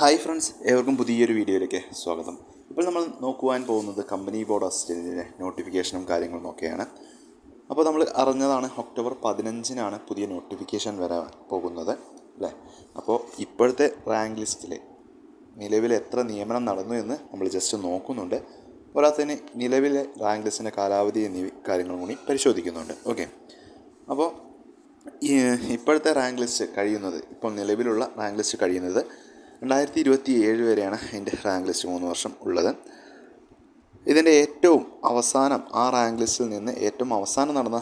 Hi friends ഏവർക്കും പുതിയൊരു വീഡിയോയിലേക്ക് സ്വാഗതം. ഇപ്പോൾ നമ്മൾ നോക്കുവാൻ പോകുന്നത് കമ്പനി ബോർഡ് അസിസ്റ്റന്റിന്റെ നോട്ടിഫിക്കേഷനും കാര്യങ്ങളും ഒക്കെയാണ്. അപ്പോൾ നമ്മൾ അറിഞ്ഞതാണ് ഒക്ടോബർ പതിനഞ്ചിനാണ് പുതിയ നോട്ടിഫിക്കേഷൻ വരാൻ പോകുന്നത് അല്ലേ? അപ്പോൾ ഇപ്പോഴത്തെ റാങ്ക് ലിസ്റ്റിൽ നിലവിൽ എത്ര നിയമനം നടന്നു എന്ന് നമ്മൾ ജസ്റ്റ് നോക്കുന്നുണ്ട്. പോരാതെ തന്നെ നിലവിലെ റാങ്ക് ലിസ്റ്റിന്റെ കാലാവധി എന്നീ കാര്യങ്ങളും കൂടി പരിശോധിക്കുന്നുണ്ട്. ഓക്കെ അപ്പോൾ ഇപ്പോഴത്തെ റാങ്ക് ലിസ്റ്റ് കഴിയുന്നത് ഇപ്പോൾ നിലവിലുള്ള റാങ്ക് ലിസ്റ്റ് കഴിയുന്നത് രണ്ടായിരത്തി ഇരുപത്തി ഏഴ് വരെയാണ് എന്റെ റാങ്ക് ലിസ്റ്റ് മൂന്ന് വർഷം ഉള്ളത്. ഇതിന്റെ ഏറ്റവും അവസാനം ആ റാങ്ക് ലിസ്റ്റിൽ നിന്ന് ഏറ്റവും അവസാനം നടന്ന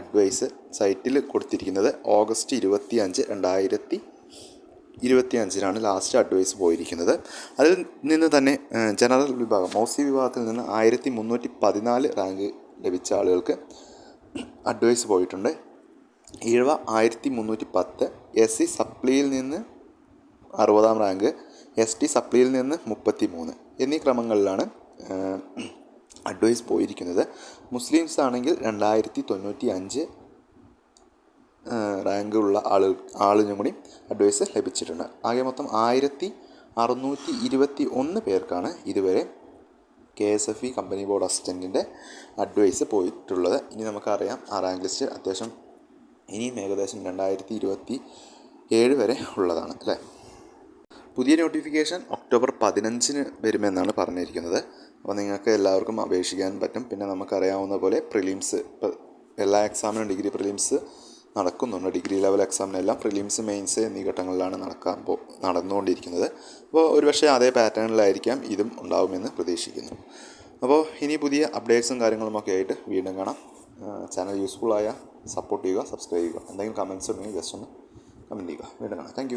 അഡ്വൈസ് സൈറ്റിൽ കൊടുത്തിരിക്കുന്നത് ഓഗസ്റ്റ് ഇരുപത്തി അഞ്ച് രണ്ടായിരത്തി ഇരുപത്തി അഞ്ചിനാണ് ലാസ്റ്റ് അഡ്വൈസ് പോയിരിക്കുന്നത്. അതിൽ നിന്ന് തന്നെ ജനറൽ വിഭാഗം മൗസി വിഭാഗത്തിൽ നിന്ന് ആയിരത്തി മുന്നൂറ്റി പതിനാല് റാങ്ക് ലഭിച്ച ആളുകൾക്ക് അഡ്വൈസ് പോയിട്ടുണ്ട്. ഈഴവ ആയിരത്തി മുന്നൂറ്റി പത്ത് എസ് സി സപ്ലിയിൽ നിന്ന് അറുപതാം റാങ്ക് എസ് ടി സപ്ലിയിൽ നിന്ന് മുപ്പത്തി മൂന്ന് എന്നീ ക്രമങ്ങളിലാണ് അഡ്വൈസ് പോയിരിക്കുന്നത്. മുസ്ലിംസ് ആണെങ്കിൽ രണ്ടായിരത്തി തൊണ്ണൂറ്റി അഞ്ച് റാങ്കുള്ള ആളുകൾ ആളു ആളിനും കൂടി അഡ്വൈസ് ലഭിച്ചിട്ടുണ്ട്. ആകെ മൊത്തം ആയിരത്തി അറുന്നൂറ്റി ഇരുപത്തി ഒന്ന് പേർക്കാണ് ഇതുവരെ K S F E company board അസിസ്റ്റന്റിന്റെ advice പോയിട്ടുള്ളത്. ഇനി നമുക്കറിയാം ആ റാങ്ക് ലിസ്റ്റ് അത്യാവശ്യം ഇനിയും ഏകദേശം രണ്ടായിരത്തി ഇരുപത്തി ഏഴ് വരെ ഉള്ളതാണ് അല്ലേ? പുതിയ നോട്ടിഫിക്കേഷൻ ഒക്ടോബർ പതിനഞ്ചിന് വരുമെന്നാണ് പറഞ്ഞിരിക്കുന്നത്. അപ്പോൾ നിങ്ങൾക്ക് എല്ലാവർക്കും അപേക്ഷിക്കാൻ പറ്റും. പിന്നെ നമുക്കറിയാവുന്ന പോലെ പ്രിലിംസ് എല്ലാ എക്സാമിനും ഡിഗ്രി പ്രിലിംസ് നടക്കുന്നുണ്ട്. ഡിഗ്രി ലെവൽ എക്സാമിനെല്ലാം പ്രിലിംസ് മെയിൻസ് എന്നീ ഘട്ടങ്ങളിലാണ് നടക്കാൻ പോ നടന്നുകൊണ്ടിരിക്കുന്നത്. അപ്പോൾ ഒരുപക്ഷെ അതേ പാറ്റേണിലായിരിക്കാം ഇതും ഉണ്ടാവുമെന്ന് പ്രതീക്ഷിക്കുന്നു. അപ്പോൾ ഇനി പുതിയ അപ്ഡേറ്റ്സും കാര്യങ്ങളുമൊക്കെ ആയിട്ട് വീണ്ടും കാണാം. ചാനൽ യൂസ്ഫുൾ ആയ സപ്പോർട്ട് ചെയ്യുക സബ്സ്ക്രൈബ് ചെയ്യുക. എന്തെങ്കിലും കമൻസ് ഉണ്ടെങ്കിൽ ജസ്റ്റ് ഒന്ന് കമന്റ് ചെയ്യുക. വീണ്ടും കാണാം. താങ്ക്